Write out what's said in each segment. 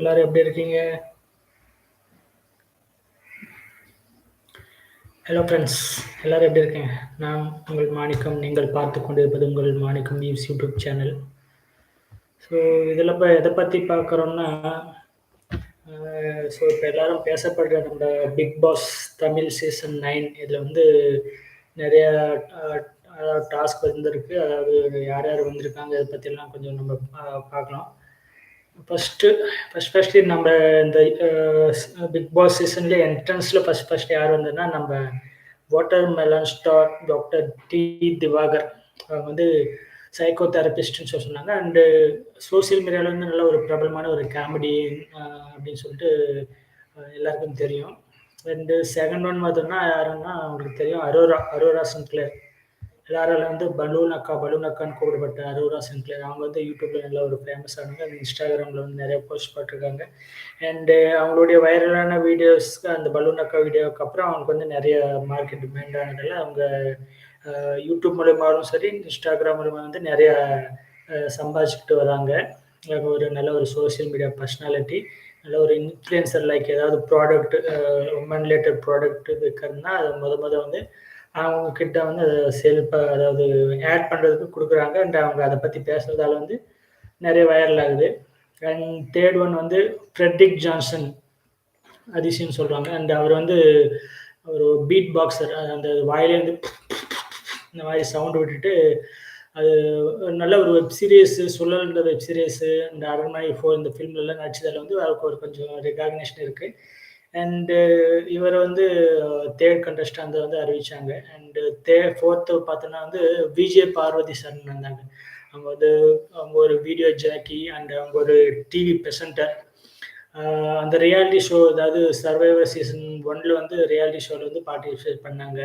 எல்லாரும் எப்படி இருக்கீங்க? ஹலோ ஃப்ரெண்ட்ஸ் எல்லாரும் எப்படி இருக்கீங்க? நான் உங்கள் மாணிக்கம். நீங்கள் பார்த்து கொண்டிருப்பது உங்கள் Manickam news YouTube channel. So இதில் இப்போ எதை பற்றி பார்க்குறோம்னா ஸோ இப்போ எல்லாரும் பேசப்படுற நம்ம Bigg Boss Tamil season nine இதில் வந்து நிறைய டாஸ்க் வந்திருக்கு. அதாவது யார் யார் வந்திருக்காங்க இதை பற்றிலாம் கொஞ்சம் நம்ம பார்க்கலாம். ஃபஸ்ட்டு ஃபஸ்ட் ஃபஸ்ட்டு நம்ம இந்த பிக் பாஸ் சீசன்லேயே என்ட்ரன்ஸில் ஃபஸ்ட் ஃபஸ்ட் யார் வந்ததுன்னா நம்ம watermelon star doctor D Divakar அவங்க வந்து சைக்கோ தெரபிஸ்ட்னு சொல்லி சொன்னாங்க. அண்டு சோசியல் மீடியாவில் வந்து நல்ல ஒரு பிரபலமான ஒரு காமெடி அப்படின்னு சொல்லிட்டு எல்லாருக்கும் தெரியும். அண்டு செகண்ட் ஒன் பார்த்தோம்னா யாருன்னா அவங்களுக்கு தெரியும் அரோரா அரோரா சின்க்ளேர் எல்லாரால வந்து பலூன் அக்கா பலூன் அக்கான்னு கூப்பிடப்பட்ட அரோரா சின்க்ளேர். அவங்க வந்து யூடியூப்ல நல்ல ஒரு ஃபேமஸ் ஆனவங்க. இன்ஸ்டாகிராமில் வந்து நிறைய போஸ்ட் போட்டிருக்காங்க. அண்டு அவங்களுடைய வைரலான வீடியோஸ்க்கு அந்த பலூன் அக்கா வீடியோவுக்கு அப்புறம் அவங்களுக்கு வந்து நிறைய மார்க்கெட் டிமாண்ட் ஆனதால அவங்க யூடியூப் மூலயமாவும் சரி இன்ஸ்டாகிராம் மூலமாக வந்து நிறைய சம்பாதிச்சுக்கிட்டு வராங்க. ஒரு நல்ல ஒரு சோஷியல் மீடியா பர்சனாலிட்டி நல்ல ஒரு இன்ஃப்ளூயன்சர் லைக் ஏதாவது ப்ராடக்ட் உமன் ரிலேட்டட் ப்ராடக்ட் விற்கிறதுனா அது முத முத வந்து அவங்க கிட்ட வந்து அதை சேல் அதாவது ஆட் பண்ணுறதுக்கு கொடுக்குறாங்க. அண்ட் அவங்க அதை பற்றி பேசுறதால வந்து நிறைய வைரல் ஆகுது. அண்ட் தேர்ட் ஒன் வந்து ஃப்ரெட்ரிக் ஜான்சன் அதிசயம் சொல்கிறாங்க அண்ட் அவர் வந்து ஒரு பீட் பாக்ஸர் அந்த வாயிலேருந்து இந்த மாதிரி சவுண்ட் விட்டுட்டு அது நல்ல ஒரு வெப் சீரிஸ் சுழல்ன்ற வெப் சீரிஸ் இந்த அரண்மனை ஃபோர் இந்த ஃபிலிம்லலாம் நடிச்சதில் வந்து அவருக்கு ஒரு கொஞ்சம் ரெகாக்னேஷன் இருக்குது அண்டு uh, இவர் வந்து uh, தேர்ட் கண்டஸ்டாக வந்து அறிவிச்சாங்க. அண்டு தே ஃபோர்த்து பார்த்தோன்னா வந்து விஜய் பார்வதி சரண் வந்தாங்க. அவங்க வந்து அவங்க ஒரு வீடியோ ஜாக்கி அண்ட் அவங்க ஒரு டிவி ப்ரெசன்டர் uh, அந்த ரியாலிட்டி ஷோ அதாவது சர்வைவர் சீசன் ஒன்ல வந்து ரியாலிட்டி ஷோவில் வந்து பார்ட்டிசிபேட் பண்ணாங்க.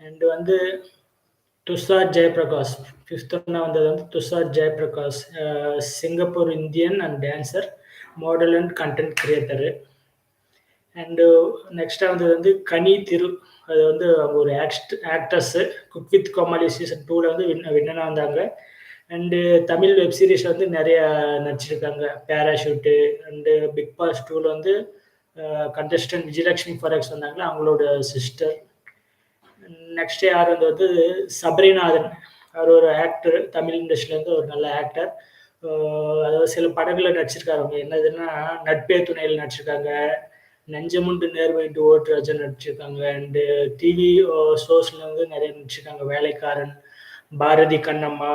அண்ட் வந்து துஷார் ஜெயபிரகாஷ் ஃபிஃப்த் ஒன்னா வந்தது வந்து Tushar Jayaprakash Singapore Indian and dancer model and content creator and நெக்ஸ்ட்டாக வந்தது வந்து கனி திரு. அது வந்து அவங்க ஒரு act actors cook with Komali season டூவில் வந்து வின் வின்னனாக வந்தாங்க and uh, Tamil web series வந்து நிறைய நடிச்சிருக்காங்க. பேராஷூட்டு அண்டு பிக் பாஸ் டூவில் வந்து கண்டஸ்டன்ட் விஜயலட்சுமி ஃபாரக்ஸ் வந்தாங்க அவங்களோட சிஸ்டர் நெக்ஸ்ட் யார் வந்து வந்து சபரிநாதன் அவர் ஒரு ஆக்டர் தமிழ் இண்டஸ்ட்ரியிலேருந்து ஒரு நல்ல ஆக்டர் uh, அதாவது சில படங்களில் நடிச்சிருக்காரு அவங்க. என்னதுன்னா நட்பே துணையில் நடிச்சிருக்காங்க. நெஞ்சமுண்டு நேர்மைட்டு ஓட்டுராஜன் நடிச்சிருக்காங்க. அண்டு டிவி ஷோஸ்ல வந்து நிறைய நடிச்சிருக்காங்க. வேலைக்காரன் பாரதி கண்ணம்மா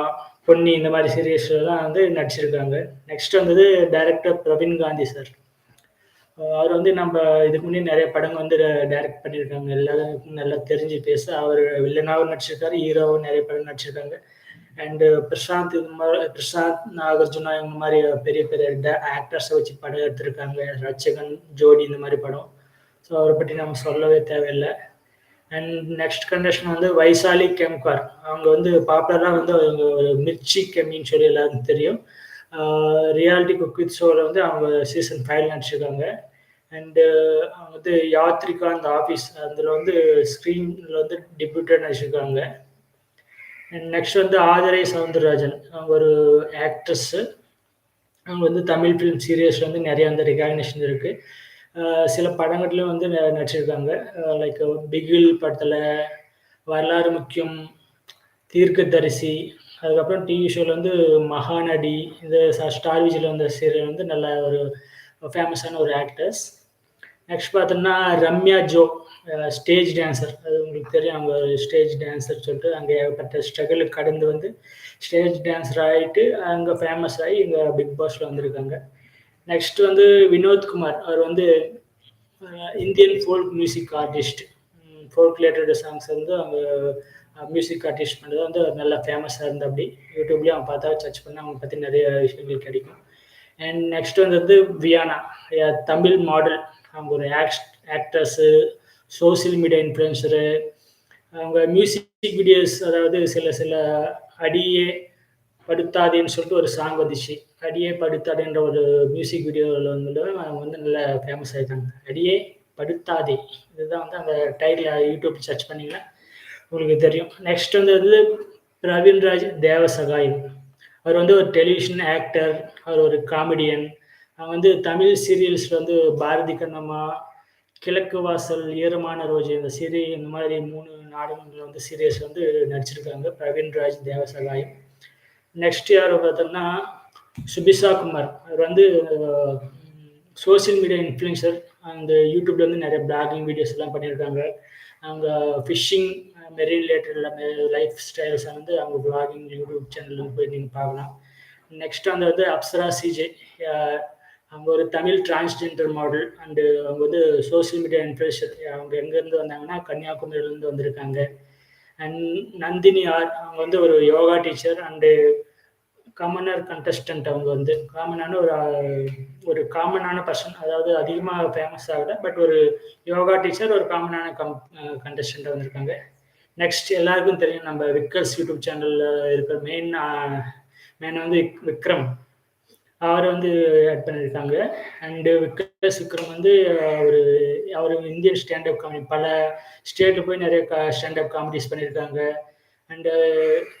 பொன்னி இந்த மாதிரி சீரியஸ்லாம் வந்து நடிச்சிருக்காங்க. நெக்ஸ்ட் வந்தது டைரக்டர் பிரவீன் காந்தி சார் அவர் வந்து நம்ம இதுக்கு முன்னே நிறைய படங்கள் வந்து டைரக்ட் பண்ணியிருக்காங்க. எல்லாருக்கும் நல்லா தெரிஞ்சு பேச அவர் வில்லனாகவும் நடிச்சிருக்காரு ஹீரோவும் நிறைய படம் நடிச்சிருக்காங்க. அண்டு பிரசாந்த் இந்த மாதிரி பிரசாந்த் நாகார்ஜுனா இந்த மாதிரி பெரிய பெரிய ஆக்டர்ஸை வச்சு படம் எடுத்திருக்காங்க. ரட்சகன் ஜோடி இந்த மாதிரி படம். ஸோ அவரை பற்றி நம்ம சொல்லவே தேவையில்லை. அண்ட் நெக்ஸ்ட் கண்டிஷன் வந்து வைசாலி கெம்கார். அவங்க வந்து பாப்புலராக வந்து அவங்க ஒரு மிர்ச்சி கெமின்னு சொல்லி எல்லாருக்கும் தெரியும். ரியாலிட்டி குக் வித் ஷோவில் வந்து அவங்க சீசன் ஃபைவ் நடிச்சிருக்காங்க. அண்டு uh, அவங்க வந்து யாத்ரிகா அந்த ஆஃபீஸ் அதில் வந்து ஸ்க்ரீனில் வந்து டிபியூட்டட் நடிச்சிருக்காங்க. அண்ட் நெக்ஸ்ட் வந்து ஆதரை சவுந்தரராஜன். அவங்க ஒரு ஆக்ட்ரஸ்ஸு அவங்க வந்து தமிழ் ஃபிலிம் சீரியஸ் வந்து நிறைய வந்து ரெகாக்னேஷன் இருக்குது சில படங்கள்லையும் வந்து ந- நடிச்சிருக்காங்க. லைக் பிகில் படத்தில் வரலாறு முக்கியம் தீர்க்கதரிசி அதுக்கப்புறம் டிவி ஷோவில் வந்து மகாநடி இந்த ஸ்டார் விஜயில் வந்த சீரியல் வந்து நல்ல ஒரு ஃபேமஸான ஒரு ஆக்டர்ஸ் நெக்ஸ்ட் பார்த்தோம்னா ரம்யா ஜோ ஸ்டேஜ் டான்சர் அது உங்களுக்கு தெரியும் அவங்க ஸ்டேஜ் டான்சர் சொல்லிட்டு அங்கே ஏகப்பட்ட ஸ்ட்ரகிள் கடந்து வந்து ஸ்டேஜ் டான்ஸர் ஆகிட்டு அங்கே ஃபேமஸ் ஆகி இங்கே பிக் பாஸில் வந்திருக்காங்க. நெக்ஸ்ட் வந்து வினோத்குமார் அவர் வந்து Indian folk music artist folk related songs வந்து அவங்க மியூசிக் ஆர்டிஸ்ட் பண்ணுறது வந்து அவர் நல்லா ஃபேமஸாக இருந்த அப்படி யூடியூப்லேயும் அவங்க பார்த்தா சர்ச் பண்ணால் அவங்க பற்றி நிறைய விஷயங்கள் கிடைக்கும். அண்ட் நெக்ஸ்ட் வந்து வியானா தமிழ் மாடல் அவங்க ஒரு ஆக்டர்ஸு சோஷியல் மீடியா இன்ஃப்ளூயன்சரு அவங்க மியூசிக் வீடியோஸ் அதாவது சில சில அடியே படுத்தாதேன்னு சொல்லிட்டு ஒரு சாங் வந்துச்சு. அடியே படுத்தாதேன்ற ஒரு மியூசிக் வீடியோவில் வந்து அவங்க வந்து நல்லா ஃபேமஸ் ஆகிட்டாங்க அடியே படுத்தாதே. இதுதான் வந்து அந்த டைட்டில் யூடியூப் சர்ச் பண்ணிங்கன்னா உங்களுக்கு தெரியும். நெக்ஸ்ட் வந்து வந்து பிரவீன்ராஜ் தேவசகாயம் அவர் வந்து ஒரு டெலிவிஷன் ஆக்டர் அவர் ஒரு காமெடியன் வந்து தமிழ் சீரியல்ஸ் வந்து பாரதி கண்ணம்மா, கிழக்கு வாசல், ஈரமான ரோஜி இந்த சீரி இந்த மாதிரி மூணு நாடகங்கள் வந்து சீரியல்ஸ் வந்து நடிச்சிருக்காங்க. பிரவீன்ராஜ், தேவசகாயம். நெக்ஸ்ட் யார் பார்த்தோம்னா, சுபிஷா குமார். அவர் வந்து சோசியல் மீடியா இன்ஃப்ளூயன்சர். அந்த யூடியூப்ல வந்து நிறைய பிளாகிங் வீடியோஸ்லாம் பண்ணியிருக்காங்க. அவங்க ஃபிஷிங், மெரின் ரிலேட்டட் எல்லாமே லைஃப் ஸ்டைல்ஸ் வந்து அவங்க பிளாகிங் யூடியூப் சேனல்ல போய் நீங்கள் பார்க்கலாம். நெக்ஸ்ட் அந்த வந்து அப்சரா சிஜே. அவங்க ஒரு தமிழ் டிரான்ஸ்ஜெண்டர் மாடல் அண்டு அவங்க வந்து சோசியல் மீடியா இன்ஃப்ளூயன்சர். அவங்க எங்கேருந்து வந்தாங்கன்னா, கன்னியாகுமரியிலேருந்து வந்திருக்காங்க. And Nandini R. அவங்க வந்து ஒரு yoga teacher and commoner contestant அவங்க வந்து. காமனான ஒரு ஒரு காமனான பர்சன் அதாவது அதிகமாக ஃபேமஸ் ஆகல. பட் ஒரு யோகா டீச்சர், ஒரு காமனான கம் கண்டஸ்டண்ட்டாக வந்திருக்காங்க. நெக்ஸ்ட் எல்லாருக்கும் தெரியும் நம்ம விக்கர்ஸ் யூடியூப் சேனலில் இருக்கிற மெயின் மேன் மெயின் வந்து விக்ரம். அவரை வந்து ஆட் பண்ணியிருக்காங்க. அண்டு விக்கர்ஸ் விக்ரம் வந்து அவர் அவர் இந்தியன் ஸ்டாண்ட் அப் காமெடி பல ஸ்டேட்டில் போய் நிறைய க காமெடிஸ் பண்ணியிருக்காங்க. அண்டு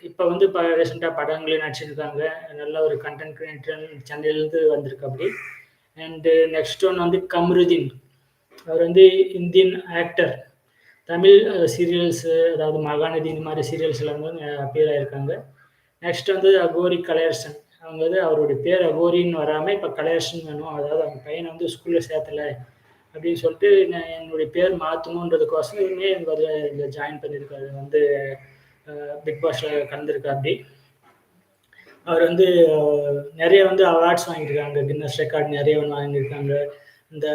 இப்போ வந்து இப்போ ரீசெண்டாக படங்களையும் நடிச்சிருக்காங்க. நல்ல ஒரு கன்டென்ட் கிரியேட்டர் சென்னையிலேருந்து வந்திருக்கு அப்படி அண்டு நெக்ஸ்ட் ஒன் வந்து கம்ருதீன். அவர் வந்து Indian actor. Tamil cereals serials அதாவது மகாநதி இந்த மாதிரி சீரியல்ஸ்ல வந்து அப்பியர் ஆயிருக்காங்க. நெக்ஸ்ட் வந்து அகோரி கலையரசன். அவங்க வந்து அவருடைய பேர் அகோரின்னு வராமல் இப்போ கலேஷன் வேணும். அதாவது அவங்க பையனை வந்து ஸ்கூலில் சேர்த்தல அப்படின்னு சொல்லிட்டு நான் என்னுடைய பேர் மாத்தணுன்றதுக்கோசரமே இவரு இதில் ஜாயின் பண்ணியிருக்காரு. வந்து பிக் பாஸில் கலந்திருக்காப்படி. அவர் வந்து நிறைய வந்து அவார்ட்ஸ் வாங்கியிருக்காங்க. கின்னஸ் ரெக்கார்ட் நிறைய ஒன்று வாங்கியிருக்காங்க. இந்த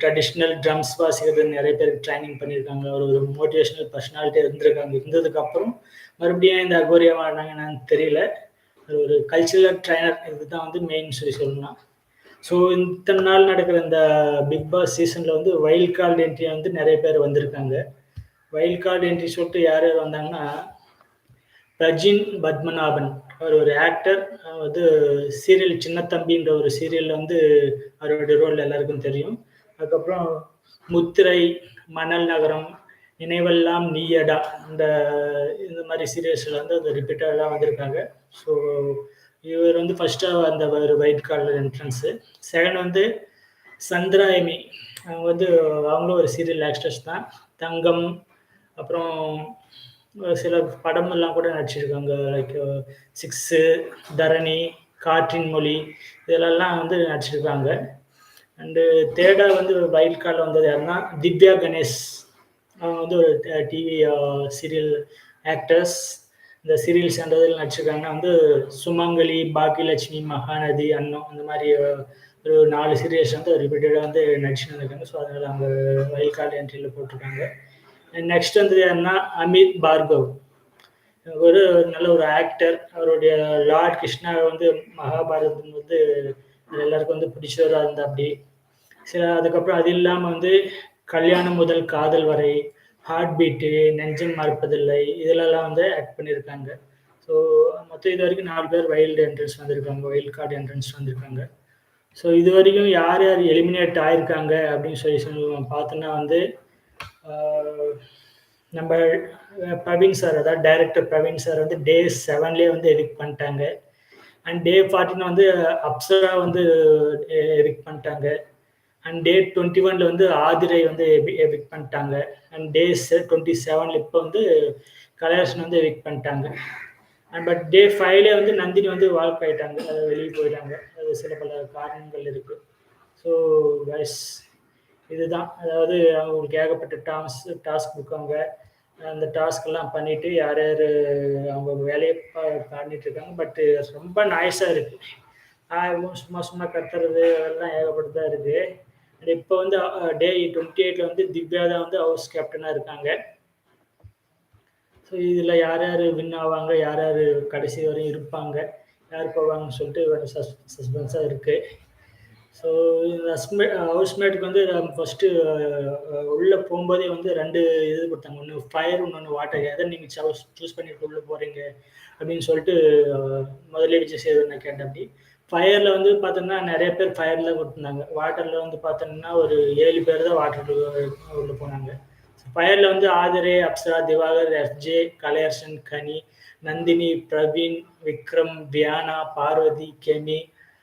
ட்ரெடிஷ்னல் ட்ரம்ஸ் வாசிக்கிறது நிறைய பேருக்கு ட்ரைனிங் பண்ணியிருக்காங்க. அவர் ஒரு மோட்டிவேஷனல் பர்சனாலிட்டி இருந்திருக்காங்க. இருந்ததுக்கப்புறம் மறுபடியும் இந்த அகோரியா வாடினாங்க என்னன்னு தெரியல. ஒரு கல்ச்சுரல் ட்ரைனர் இதுதான் வந்து மெயின் சொல்லி சொல்லலாம். ஸோ இத்தனை நாள் நடக்கிற இந்த பிக் பாஸ் சீசன்ல வந்து வைல்ட் கார்டு என்ட்ரி வந்து நிறைய பேர் வந்திருக்காங்க. வைல்ட் கார்டு என்ட்ரி சொல்லிட்டு யார் யார் வந்தாங்கன்னா, பிரஜின் பத்மநாபன். அவர் ஒரு ஆக்டர். வந்து சீரியல் சின்னத்தம்பின்ற ஒரு சீரியல்ல வந்து அவருடைய ரோல் எல்லாருக்கும் தெரியும். அதுக்கப்புறம் முத்திரை, மணல் நகரம், நினைவெல்லாம் நீயடா இந்த இந்த மாதிரி சீரியல்ஸில் வந்து அது ரிப்பீட்டடா வந்திருக்காங்க. ஸோ இவர் வந்து ஃபர்ஸ்ட்டா அந்த ஒரு வைல்ட் கார்ட்ல என்ட்ரன்ஸு. செகண்ட் வந்து சந்திராயமி. அவங்க வந்து அவங்களும் ஒரு சீரியல் ஆக்டர்ஸ் தான். தங்கம், அப்புறம் சில படமெல்லாம் கூட நடிச்சிருக்காங்க. லைக் சிக்ஸு, தரணி, காற்றின் மொழி இதெல்லாம் வந்து நடிச்சிருக்காங்க. அண்டு தேர்டாக வந்து வைல்ட் வந்தது யாருன்னா, திவ்யா கணேஷ். அவங்க வந்து ஒரு டிவி சீரியல் ஆக்டர்ஸ். இந்த சீரியல்ஸ் சார்ந்ததில நடிச்சிருக்காங்க. வந்து சுமங்கலி, பாக்கியலட்சுமி, மகாநதி, அன்னம் அந்த மாதிரி ஒரு நாலு சீரியல்ஸ் வந்து ரிப்பீட்டடாக வந்து நடிச்சுட்டு இருக்காங்க ஸோ அதனால் அவங்க வயல் கார்டு என்ட்ரியில் போட்டிருக்காங்க. நெக்ஸ்ட் வந்து யாருன்னா, அமித் பார்கவ். ஒரு நல்ல ஒரு ஆக்டர். அவருடைய லார்ட் கிருஷ்ணா வந்து மகாபாரதம் வந்து எல்லாருக்கும் வந்து பிடிச்சவராக இருந்தா அப்படி சில அதுக்கப்புறம் அது இல்லாமல் வந்து கல்யாணம் முதல் காதல் வரை, ஹார்ட் பீட்டு, நெஞ்சம் மறப்பதில்லை இதுலலாம் வந்து ஆக்ட் பண்ணியிருக்காங்க. ஸோ மொத்தம் இது வரைக்கும் நாலு பேர் வைல்டு என்ட்ரன்ஸ் வந்திருக்காங்க. வைல்ட் கார்டு என்ட்ரன்ஸ் வந்திருக்காங்க. ஸோ இது வரைக்கும் யார் யார் எலிமினேட் ஆயிருக்காங்க அப்படின்னு சொல்லி சொல்லி பார்த்தோன்னா வந்து, நம்ம பிரவீன் சார் அதாவது டைரக்டர் பிரவீன் சார் வந்து டே செவன்லேயே வந்து எடிட் பண்ணிட்டாங்க. அண்ட் டே 14 வந்து அப்சரா வந்து எடிட் பண்ணிட்டாங்க. அண்ட் டே 21ல வந்து ஆதிரை வந்து விக் பண்ணிட்டாங்க. அண்ட் டே டுவெண்ட்டி செவன்ல இப்போ வந்து கலையரசன் வந்து விக் பண்ணிட்டாங்க. அண்ட் பட் டே ஃபைவ்ல வந்து நந்தினி வந்து வால்க் ஆயிட்டாங்க. அது வெளியே போயிட்டாங்க. அது சில பல காரணங்கள் இருக்கு. ஸோ கைஸ் இதுதான். அதாவது அவங்களுக்கு ஏகப்பட்ட டாஸ் டாஸ்க் குடுக்காங்க. அந்த டாஸ்க்லாம் பண்ணிட்டு யார் யார் அவங்க வேலையை பண்ணிட்டு இருக்காங்க. பட் ரொம்ப நாய்ஸாக இருக்கு. சும்மா சும்மா கத்துறது அதெல்லாம் ஏகப்பட்டதாக இருக்குது அண்ட் இப்போ வந்து டே டுவெண்ட்டி எயிட்ல வந்து திவ்யா தான் வந்து ஹவுஸ் கேப்டனாக இருக்காங்க. ஸோ இதில் யார் யார் வின் ஆவாங்க? யார் யார் கடைசி வரையும் இருப்பாங்க? யார் போவாங்கன்னு சொல்லிட்டு சஸ் சஸ்பென்ஸாக இருக்குது ஸோ ஹஸ்ப ஹவுஸ்மேட்டுக்கு வந்து ஃபஸ்ட்டு உள்ளே போகும்போதே வந்து ரெண்டு இது கொடுத்தாங்க ஒன்று ஃபயர் இன்னொன்னு வாட்டர். எதை நீங்கள் சவுஸ் சூஸ் பண்ணிட்டு உள்ளே போகிறீங்க அப்படின்னு சொல்லிட்டு முதல்ல செய்து கேட்டேன் கேட்டாப்படி. ஃபயர்ல வந்து பார்த்தோம்னா நிறைய பேர் ஃபயர்ல கொடுத்துருந்தாங்க. வாட்டர்ல வந்து பார்த்தோம்னா ஒரு ஏழு பேர் தான் வாட்டர் உள்ள போனாங்க. ஃபயர்ல வந்து ஆதிரே அப்சரா, திவாகர், எஃப்ஜே, கலையரசன், கனி, நந்தினி, பிரவீன், விக்ரம், வியானா, பார்வதி, கெமி,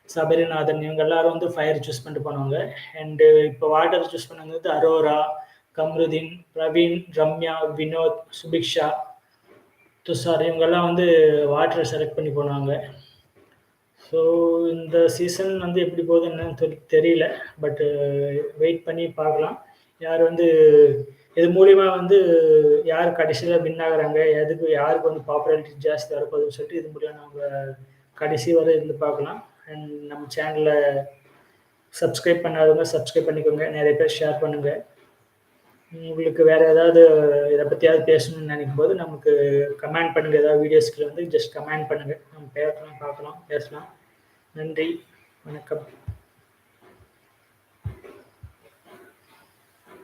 சபரிநாதன் இவங்க எல்லாரும் வந்து ஃபயர் சூஸ் பண்ணிட்டு போனவங்க. அண்டு இப்போ வாட்டர் சூஸ் பண்ணவங்க வந்து அரோரா கம்ருதீன் பிரவீன் ரம்யா வினோத் சுபிக்ஷா துஷார் இவங்கெல்லாம் வந்து வாட்டரை செலக்ட் பண்ணி போனாங்க. ஸோ இந்த சீசன் வந்து எப்படி போகுது என்னன்னு தெரியல பட்டு வெயிட் பண்ணி பார்க்கலாம். யார் வந்து இது மூலிமா வந்து யார் கடைசியில் வின் ஆகுறாங்க எதுக்கு யாருக்கு வந்து பாப்புலாரிட்டி ஜாஸ்தி வரப்போகுதுன்னு சொல்லிட்டு இது மூலியம் நம்ம கடைசி வரை இருந்து பார்க்கலாம். அண்ட் நம்ம சேனலை சப்ஸ்கிரைப் பண்ணாதவங்க சப்ஸ்கிரைப் பண்ணிக்கோங்க. நிறைய பேர் ஷேர் பண்ணுங்கள் உங்களுக்கு வேறு ஏதாவது இதை பற்றியாவது பேசணும்னு நினைக்கும் போது நமக்கு கமெண்ட் பண்ணுங்கள் ஏதாவது வீடியோஸ்க்கு வந்து ஜஸ்ட் கமெண்ட் பண்ணுங்கள் நம்ம பேசலாம் பார்க்கலாம் பேசலாம். நன்றி. வணக்கம்.